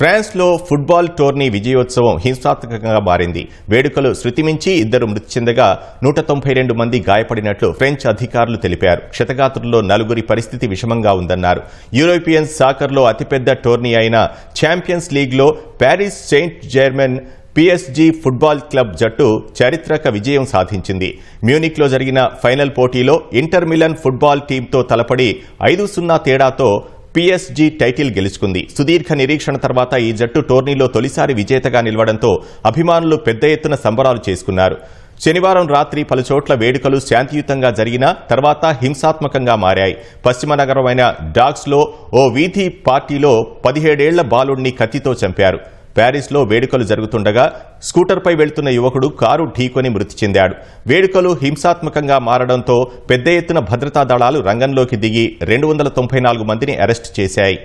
ఫ్రాన్స్లో football tourney విజయోత్సవం హింసాత్మకంగా మారింది. వేడుకలు శృతిమించి ఇద్దరు మృతి చెందగా నూట తొంభై రెండు మంది గాయపడినట్లు ఫ్రెంచ్ అధికారులు తెలిపారు. క్షతగాత్రుల్లో నలుగురి పరిస్థితి విషమంగా ఉందన్నారు. యూరోపియన్ సాకర్లో అతిపెద్ద టోర్నీ అయిన ఛాంపియన్స్ లీగ్లో Paris Saint Germain PSG football club జట్టు చారిత్రక విజయం సాధించింది. మ్యూనిక్లో జరిగిన ఫైనల్ పోటీలో ఇంటర్ మిలన్ ఫుట్బాల్ టీంతో తలపడి ఐదు సున్నా తేడాతో పిఎస్జీ టైటిల్ గెలుచుకుంది. సుదీర్ఘ నిరీక్షణ తర్వాత ఈ జట్టు టోర్నీలో తొలిసారి విజేతగా నిలవడంతో అభిమానులు పెద్ద ఎత్తున సంబరాలు చేసుకున్నారు. శనివారం రాత్రి పలుచోట్ల వేడుకలు శాంతియుతంగా జరిగినా తర్వాత హింసాత్మకంగా మారాయి. పశ్చిమ నగరమైన డాగ్స్లో ఓ వీధి పార్టీలో పదిహేడేళ్ళ బాలుడిని కత్తితో చంపారు. ప్యారిస్లో వేడుకలు జరుగుతుండగా స్కూటర్పై వెళ్తున్న యువకుడు కారు ఢీకొని మృతి చెందాడు. వేడుకలు హింసాత్మకంగా మారడంతో పెద్ద ఎత్తున భద్రతా దళాలు రంగంలోకి దిగి రెండు వందల తొంభై నాలుగు మందిని అరెస్టు చేశాయి.